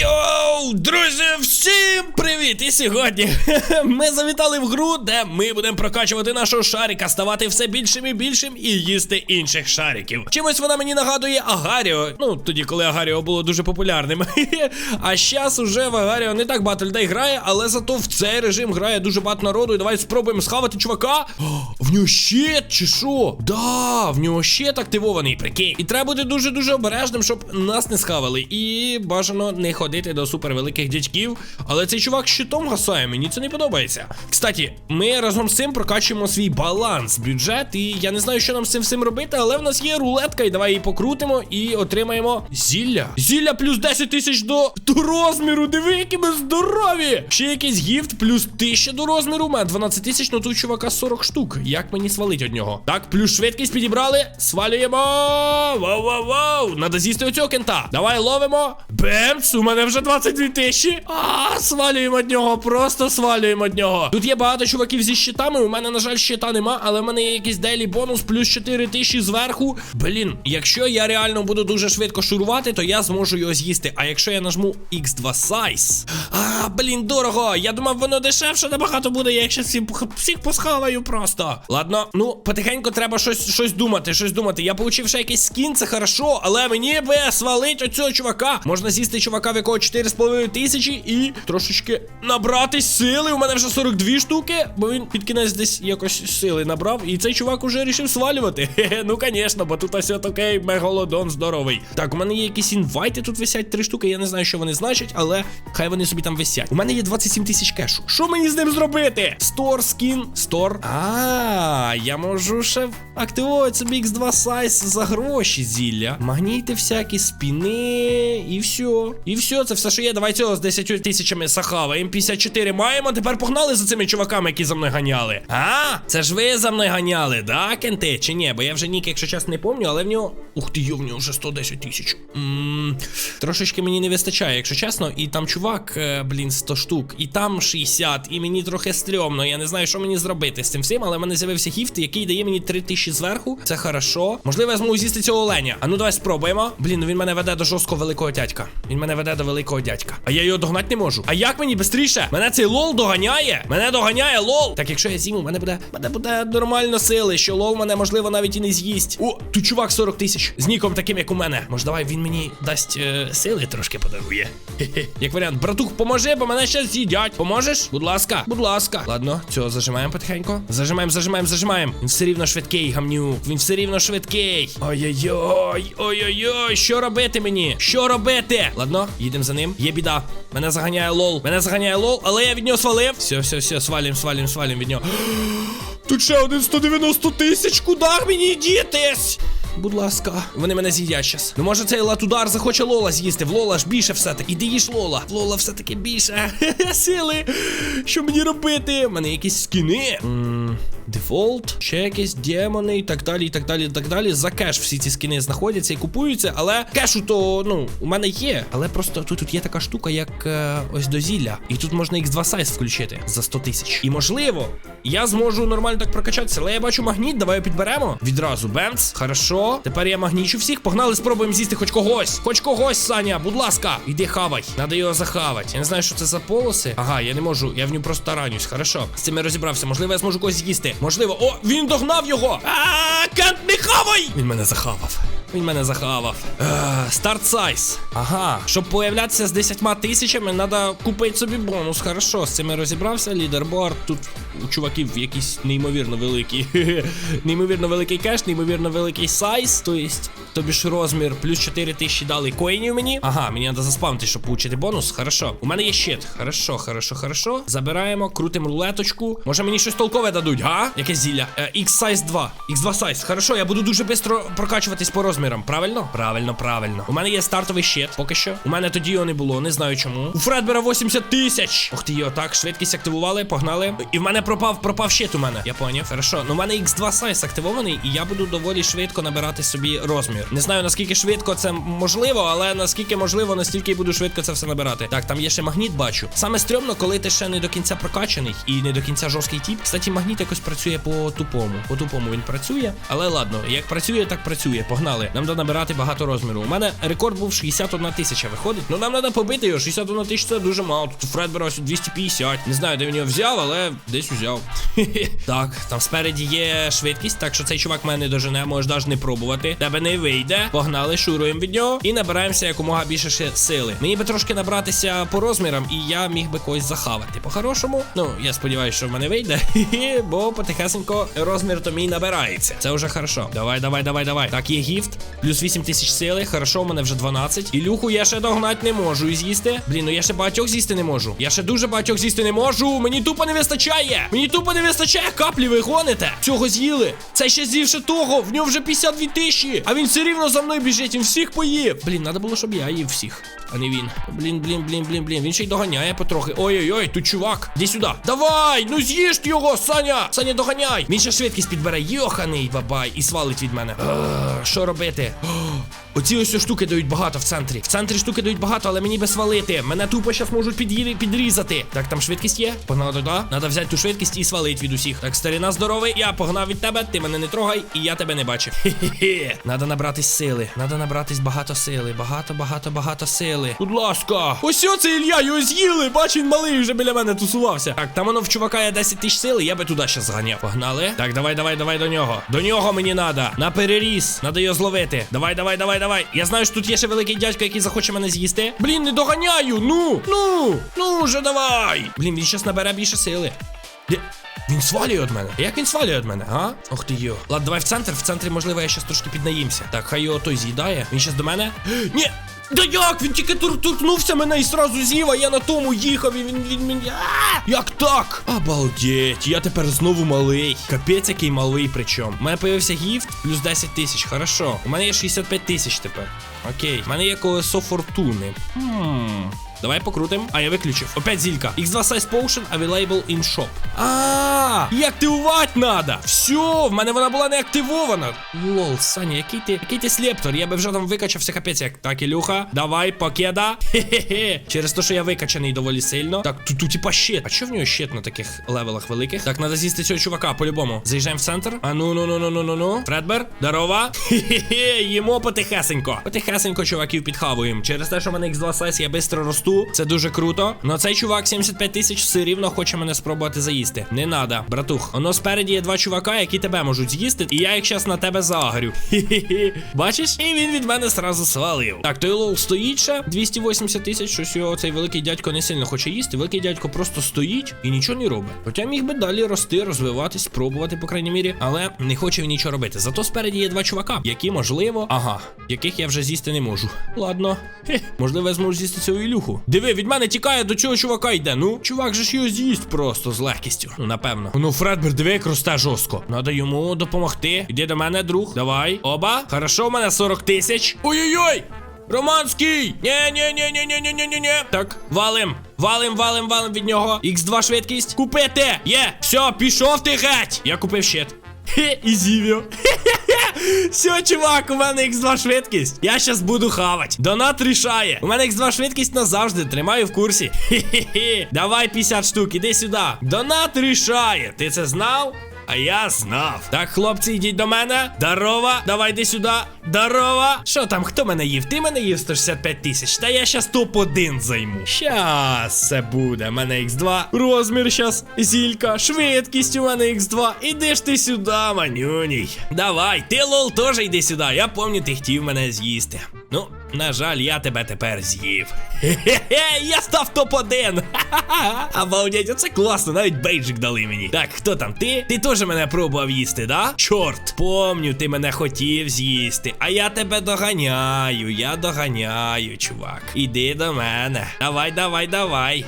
Yo! Друзі, всім привіт! І сьогодні ми завітали в гру, де ми будемо прокачувати нашого шарика, ставати все більшим і більшим і їсти інших шариків. Чимось вона мені нагадує Агаріо. Ну, тоді, коли Агаріо було дуже популярним. а зараз уже в Агаріо не так багато людей грає, але зато в цей режим грає дуже багато народу. І давай спробуємо схавати чувака. О, в нього щит, чи що? Да, в нього щит активований, прикинь. І треба бути дуже-дуже обережним, щоб нас не схавали. І бажано не ходити до супервеликих дядьків. Але цей чувак щитом гасає, мені це не подобається. Кстати, ми разом з цим прокачуємо свій баланс, бюджет. І я не знаю, що нам з цим всім робити, але в нас є рулетка, і давай її покрутимо і отримаємо зілля. Зілля плюс 10 тисяч до, до розміру. Диви, які ми здорові! Ще якийсь гіфт, плюс 1000 до розміру. У мене 12 тисяч, ну тут чувака 40 штук. Як мені свалить від нього? Так, плюс швидкість підібрали. Свалюємо. Воу-воу-воу. Надо з'їсти оцього кента. Давай ловимо. Бемц, у мене вже 22 тисячі. А, свалюємо від нього. Просто свалюємо від нього. Тут є багато чуваків зі щитами. У мене, на жаль, щита нема, але в мене є якийсь дейлі бонус, плюс 4 тисячі зверху. Блін, якщо я реально буду дуже швидко шурувати, то я зможу його з'їсти. А якщо я нажму X2 Size. А, блін, дорого. Я думав, воно дешевше набагато буде, я їх ще всіх, всіх посхаваю просто. Ладно, ну, потихеньку треба щось, щось думати, щось думати. Я получив ще якийсь скін, це хорошо, але мені би свалить оцього чувака. Можна з'їсти чувака, в якого 4,5 тисячі, і трошечки набрати сили. У мене вже 42 штуки, бо він під кінець десь якось сили набрав. І цей чувак уже рішив свалювати. Хе-хе, ну звісно, бо тут ось такий мегалодон здоровий. Так, у мене є якісь інвайти, тут висять три штуки. Я не знаю, що вони значать, але хай вони собі там висять. У мене є 27 тисяч кешу. Що мені з ним зробити? Стор, скін, стор. А, я можу ще активувати собі X2 сайз за гроші зілля. Магніти всякі, спіни, і все. І все, це все, що є. Давай цього з 10 тисячами сахава. М54 маємо. Тепер погнали за цими чуваками, які за мною ганяли. А, це ж ви за мною ганяли, да, кенти? Чи ні? Бо я вже нік, якщо чесно, не пам'ятаю, але в нього. Ух ти, йо, в нього вже 110 тисяч. Трошечки мені не вистачає, якщо чесно. І там чувак, е, блін, 100 штук, і там 60, і мені трохи стрьомно. Я не знаю, що мені зробити з цим всім, але в мене з'явився гіфт, який дає мені 3 тисячі зверху. Це хорошо. Можливо, я зможу з'їсти цього оленя. А ну давай спробуємо. Блін, ну він мене веде до жорсткого великого дядька. Він мене веде до великого дядька. А я його догнати не можу. А як мені швидше? Мене цей лол доганяє. Мене доганяє лол. Так якщо я зіму, мене буде мене буде нормально сили, що лол мене можливо навіть і не з'їсть. О, тут чувак 40 тисяч. З ніком таким, як у мене. Може, давай він мені дасть е, сили трошки подарує. Хе-хе. Як варіант, братух, поможи, бо мене ще з'їдять. Поможеш? Будь ласка, будь ласка. Ладно, цього зажимаємо потихеньку. Зажимаємо, зажимаємо, зажимаємо. Він все рівно швидкий, гамнюк. Він все рівно швидкий. Ой-ой-ой, ой-ой-ой, що робити мені? Що робити? Ладно, їдемо за ним. Є біда. Мене заганяє лол. Мене заганяє лол, але я від нього свалив. Все, все, все, свалім, свалім, свалім від нього. Тут ще один 190 тисяч. Куди мені дітись? Будь ласка, вони мене з'їдять щас. Ну може цей латудар захоче Лола з'їсти. В Лола ж більше все-таки. Іди їж Лола. В Лола все-таки більше. Сили. Що мені робити? У мене якісь скіни. Дефолт, ще якісь демони і так далі, і так далі, і так далі. За кеш всі ці скіни знаходяться і купуються, але кешу то, ну, у мене є. Але просто тут, тут є така штука, як е, ось дозілля. І тут можна X2 сайз включити за 100 тисяч. І можливо, я зможу нормально так прокачатися. Але я бачу магніт, давай підберемо. Відразу бемц. Хорошо. Тепер я магнічу всіх. Погнали, спробуємо з'їсти хоч когось. Хоч когось, Саня, будь ласка, іди хавай. Надо його захавати. Я не знаю, що це за полоси. Ага, я не можу. Я в нього просто таранюсь. Хорошо. З цим я розібрався. Можливо, я зможу когось з'їсти. Можливо. О, він догнав його! А, Кент, не хавай! Він мене захавав. Він мене захавав. Старт сайз. Ага. Щоб появлятися з 10 тисячами, треба купити собі бонус. Хорошо, з цим я розібрався. Лідерборд. Тут у чуваків якийсь неймовірно великий. неймовірно великий кеш, неймовірно великий сайз. Тобто, тобі ж розмір, плюс 4 тисячі дали коїнів мені. Ага, мені треба заспавнити, щоб получити бонус. Хорошо. У мене є щит. Хорошо, хорошо, хорошо. Забираємо, крутимо рулеточку. Може мені щось толкове дадуть, га? Яке зілля? Е, X-Size 2. X2 сайз. Хорошо, я буду дуже швидко прокачуватись по розмірам. Правильно? Правильно, правильно. У мене є стартовий щит, поки що. У мене тоді його не було, не знаю чому. У Фредбера 80 тисяч. Ох ти його, так, швидкість активували, погнали. І в мене пропав, пропав щит у мене. Я поняв. Хорошо. Ну, у мене X2 сайз активований, і я буду доволі швидко набирати собі розмір. Не знаю наскільки швидко це можливо, але наскільки можливо, настільки буду швидко це все набирати. Так, там є ще магніт, бачу. Саме стрьомно, коли ти ще не до кінця прокачаний і не до кінця жорсткий тіп. Кстати, магніт якось працює по тупому. По тупому він працює. Але ладно, як працює, так працює. Погнали. Нам треба набирати багато розміру. У мене рекорд був 61 тисяча виходить. Ну нам треба побити його. 61 тисяча це дуже мало. Тут у Фредбера ось 250. Не знаю, де він його взяв, але десь узяв. так, там спереді є швидкість, так що цей чувак мене не дожене, можеш навіть не пробувати. Тебе не вийде. Погнали, шуруємо від нього і набираємося якомога більше ще сили. Мені би трошки набратися по розмірам, і я міг би когось захавати. По-хорошому, ну я сподіваюся, що в мене вийде. Бо потихесенько розмір то мій набирається. Це вже хорошо. Давай, давай, давай, давай. Так, є гіфт. Плюс 8 тисяч сили. Хорошо, у мене вже 12. Ілюху я ще догнати не можу і з'їсти. Блін, ну я ще багатьох з'їсти не можу. Я ще дуже багатьох з'їсти не можу. Мені тупо не вистачає. Мені тупо не вистачає. Каплі ви гоните. Цього з'їли. Це ще з'ївши того. В нього вже 52 тисячі. А він все рівно за мною біжить. Він всіх поїв. Блін, треба було, щоб я їв всіх. А не він. Блін, блін, блін, блін, блін. Він ще й доганяє потрохи. Ой-ой-ой, тут чувак. Іди сюди. Давай! Ну з'їж його, Саня! Саня, доганяй! Він ще швидкість підбере. Йоханий бабай, і свалить від мене. Е, Що робити? Оці ось штуки дають багато в центрі. В центрі штуки дають багато, але мені би свалити. Мене тупо зараз можуть під'їри- підрізати. Так, там швидкість є. Погнали туди. Надо взяти ту швидкість і свалить від усіх. Так, старина здоровий, я погнав від тебе, ти мене не трогай, і я тебе не бачив. Хе-хе-хе. Надо набратись сили. Надо набратись багато сили. Багато, багато, багато сили. Будь ласка. Ось оце Ілля, його з'їли. Бачу, він малий вже біля мене тусувався. Так, там воно в чувака є 10 тисяч сили, я би туди ще зганяв. Погнали. Так, давай, давай, давай до нього. До нього мені надо. На переріз. Надо його зловити. Давай, давай, давай, давай. Я знаю, що тут є ще великий дядько, який захоче мене з'їсти. Блін, не доганяю. Ну, ну, ну вже давай. Блін, він щас набере більше сили. Де? Він свалює від мене. Як він свалює від мене, а? Ох ти йо. Ладно, давай в центр. В центрі, можливо, я щас трошки піднаїмся. Так, хай його той з'їдає. Він щас до мене. Ні! Да як? Він тільки тур торкнувся мене і сразу з'їв, а я на тому їхав, і він він мені. Як так? Обалдеть, я тепер знову малий. Капець, який малий причому. У мене появився гіфт плюс 10 тисяч. Хорошо. У мене є 65 тисяч тепер. Окей. У мене є колесо фортуни. Хм. Давай покрутим. А я виключив. Опять зілька. X2 Size Potion available in shop. А, і активувати надо. Все, в мене вона була не активована. Лол, Саня, який ти, який ти слептор? Я би вже там викачався капець. Як так, Ілюха, давай, покеда. Хе-хе-хе. Через те, що я викачаний доволі сильно. Так, тут, тут типа щит. А що в нього щит на таких левелах великих? Так, надо з'їсти цього чувака, по-любому. Заїжджаємо в центр. А ну ну ну ну ну ну ну. Фредбер, здорова. Хе-хе-хе, їмо потихесенько. Потихесенько, чуваків підхавуємо. Через те, що в мене X2 Size, я швидко росту. Це дуже круто. Но цей чувак 75 тисяч все рівно хоче мене спробувати заїсти. Не надо, братух. Воно спереді є два чувака, які тебе можуть з'їсти, і я їх щас на тебе загрю. Хі-хі-хі. Бачиш? І він від мене сразу свалив. Так, той лол стоїть ще 280 тисяч. Щось його цей великий дядько не сильно хоче їсти. Великий дядько просто стоїть і нічого не робить. Хоча міг би далі рости, розвиватись, спробувати, по крайній мірі, але не хоче він нічого робити. Зато спереді є два чувака, які, можливо, ага, яких я вже з'їсти не можу. Ладно, Хе, можливо, я зможу з'їсти цього ілюху. Диви, від мене тікає, до цього чувака йде. Ну, чувак же ж його з'їсть просто з легкістю. Ну, напевно. Ну, Фредбер, диви, як росте жорстко. Надо йому допомогти. Іди до мене, друг. Давай. Оба. Хорошо, у мене 40 тисяч. Ой-ой-ой! Романський! Нє, нє, нє, нє, нє, нє, нє, нє, нє. Так, валим. Валим, валим, валим від нього. Х2 швидкість. Купити! Є! Все, пішов ти геть! Я купив щит. Хе, і зів'ю. Все, чувак, у мене X2 швидкість. Я щас буду хавать. Донат рішає. У мене X2 швидкість назавжди. Тримаю в курсі. Хе-хе-хе. Давай 50 штук, іди сюди. Донат рішає. Ти це знав? А я знав. Так, хлопці, йдіть до мене. Дарова, давай йди сюди. Дарова. Що там, хто мене їв? Ти мене їв 165 тисяч. Та я щас топ-1 займу. Щас це буде. Мене X2. Розмір щас. Зілька. Швидкість у мене X2. Іди ж ти сюди, манюній. Давай, ти лол теж йди сюди. Я пам'ятаю, ти хотів мене з'їсти. Ну, на жаль, я тебе тепер з'їв. Хе-хе-хе, я став топ-1. Ха-ха-ха. Обалдеть, оце класно, навіть бейджик дали мені. Так, хто там? Ти? Ти теж мене пробував їсти, да? Чорт, помню, ти мене хотів з'їсти. А я тебе доганяю, я доганяю, чувак. Іди до мене. Давай, давай, давай.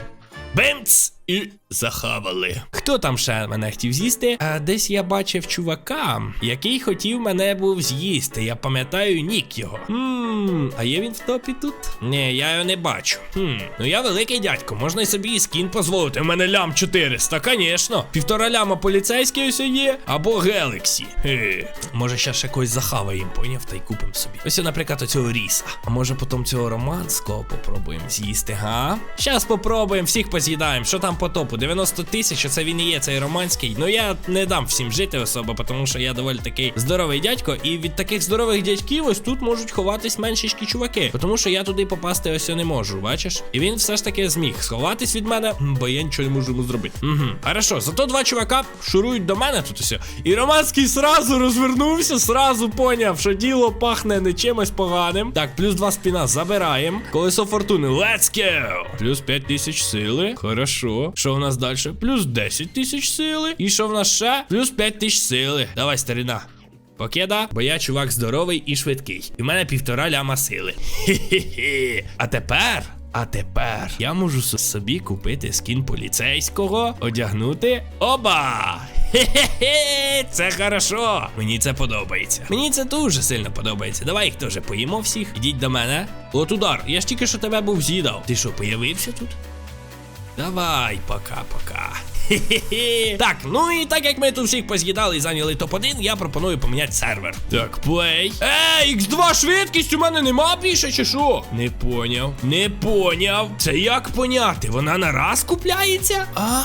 Бимц! І захавали. Хто там ще мене хотів з'їсти? А десь я бачив чувака, який хотів мене був з'їсти. Я пам'ятаю нік його. Хм, а є він в топі тут? Ні, я його не бачу. Хм, ну я великий дядько, можна й собі і скін дозволити. У мене лям 400, звісно. Півтора ляма поліцейський ось є, або Гелексі. Хе. Може, ще ще когось захаваємо, поняв, та й купимо собі. Ось, наприклад, оцього ріса. А може потім цього романського попробуємо з'їсти, га? Щас попробуємо, всіх поз'їдаємо. Що там по топу. 90 тисяч, це він і є цей романський. Ну я не дам всім жити особо, тому що я доволі такий здоровий дядько. І від таких здорових дядьків ось тут можуть ховатись меншечкі чуваки. Тому що я туди попасти ось не можу, бачиш? І він все ж таки зміг сховатись від мене, бо я нічого не можу йому зробити. Угу. Хорошо, зато два чувака шурують до мене тут усе. І Романський сразу розвернувся, сразу поняв, що діло пахне не чимось поганим. Так, плюс два спіна забираємо. Колесо фортуни. Let's go! Плюс 5 тисяч сили. Хорошо. Що в нас далі? Плюс 10 тисяч сили. І що в нас ще? Плюс 5 тисяч сили. Давай, старина. Покеда, бо я чувак здоровий і швидкий. І в мене півтора ляма сили. Хе-хе-хе. А тепер. А тепер я можу собі купити скін поліцейського, одягнути. Оба! Хе-хе-хе, це хорошо. Мені це подобається. Мені це дуже сильно подобається. Давай їх теж поїмо всіх. Ідіть до мене. От удар, я ж тільки що тебе був з'їдав. Ти що, появився тут? Давай, пока-пока. Хе-хе-хе. Так, ну і так як ми тут всіх поз'їдали і зайняли топ-1, я пропоную поміняти сервер. Так, плей. Ей, X2 швидкість у мене нема більше, чи що? Не поняв. Не поняв. Це як поняти? Вона на раз купляється? А,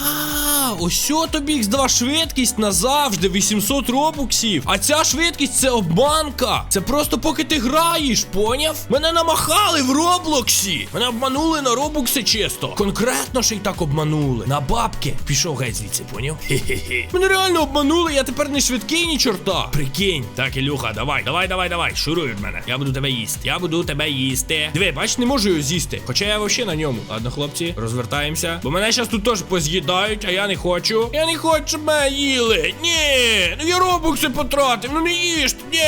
ось тобі X2 швидкість назавжди 800 робуксів. А ця швидкість це обманка. Це просто поки ти граєш, поняв? Мене намахали в Роблоксі. Мене обманули на робукси чисто. Конкретно ще й так обманули. На бабки. Пішов геть звідси, поняв? Хе-хе-хе. Мене реально обманули, я тепер не швидкий, ні чорта. Прикинь. Так, Ілюха, давай, давай, давай, давай. Шуруй від мене. Я буду тебе їсти. Я буду тебе їсти. Диви, бач, не можу його з'їсти. Хоча я взагалі на ньому. Ладно, хлопці, розвертаємося. Бо мене зараз тут теж поз'їдають, а я не хочу. Я не хочу, щоб мене їли. Ні, ну я робокси потратив. Ну не їжте. Ні.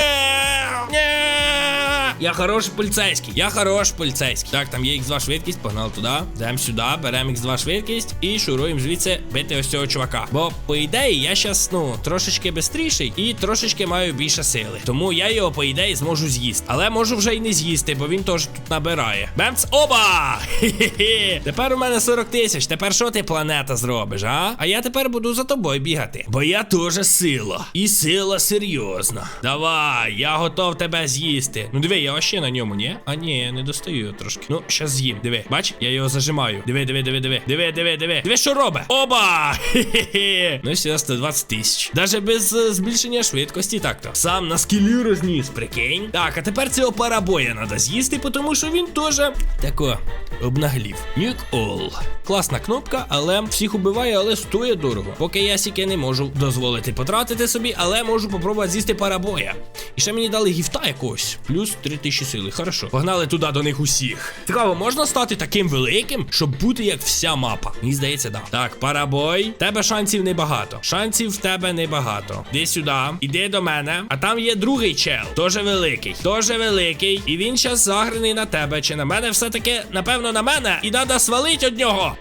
Ні. Я хороший поліцейський. Я хороший поліцейський. Так, там є X2 швидкість, погнали туди. Йдемо сюди, беремо X2 швидкість і шуруємо звідси бити ось цього чувака. Бо, по ідеї, я зараз, ну, трошечки бистріший і трошечки маю більше сили. Тому я його, по ідеї, зможу з'їсти. Але можу вже й не з'їсти, бо він теж тут набирає. Бемц, оба! Хе-хе-хе. Тепер у мене 40 тисяч. Тепер що ти, планета, зробиш, а? А я тепер буду за тобою бігати. Бо я теж сила. І сила серйозна. Давай, я готов тебе з'їсти. Ну диви, я вообще на ньому, ні? А ні, я не достаю його трошки. Ну, щас з'їм. Диви, бач, я його зажимаю. Диви, диви, диви, диви. Диви, диви, диви. Диви, що робить? Оба! Хе-хе-хе. Ну все, 120 тисяч. Даже без е, збільшення швидкості так-то. Сам на скілі розніс, прикинь. Так, а тепер цього парабоя треба з'їсти, тому що він теж тако обнаглів. Нюк All. Класна кнопка, але всіх убиває, але стоїть дорого. Поки я сіки не можу дозволити потратити собі, але можу попробувати з'їсти парабоя. І ще мені дали гіфта якогось. Плюс 3000 сили. Хорошо. Погнали туди до них усіх. Цікаво, можна стати таким великим, щоб бути як вся мапа? Мені здається, да. Так, парабой. Тебе шансів небагато. Шансів в тебе небагато. Іди сюди, іди до мене. А там є другий чел. Тоже великий. Тоже великий. І він щас заграний на тебе. Чи на мене все-таки, напевно, на мене. І треба свалить од нього.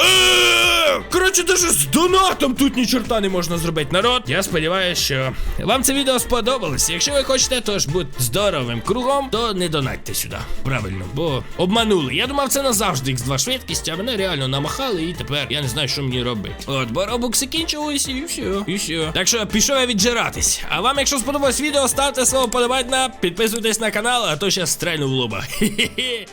Е, Коротше, даже з донатом тут ні чорта не можна зробити. Народ, я сподіваюся, що вам це відео сподобалось. Якщо ви хочете тож бути здоровим кругом, то не донатьте сюди. Правильно, бо обманули. Я думав, це назавжди X2 швидкість, а мене реально намахали, і тепер я не знаю, що мені робити. От, бо робокси кінчились, і все. І все. Так що пішов я віджиратись. А вам, якщо сподобалось відео, ставте слово подобайна, підписуйтесь на канал, а то ще стрельну в лоба. Хе-хе-хе.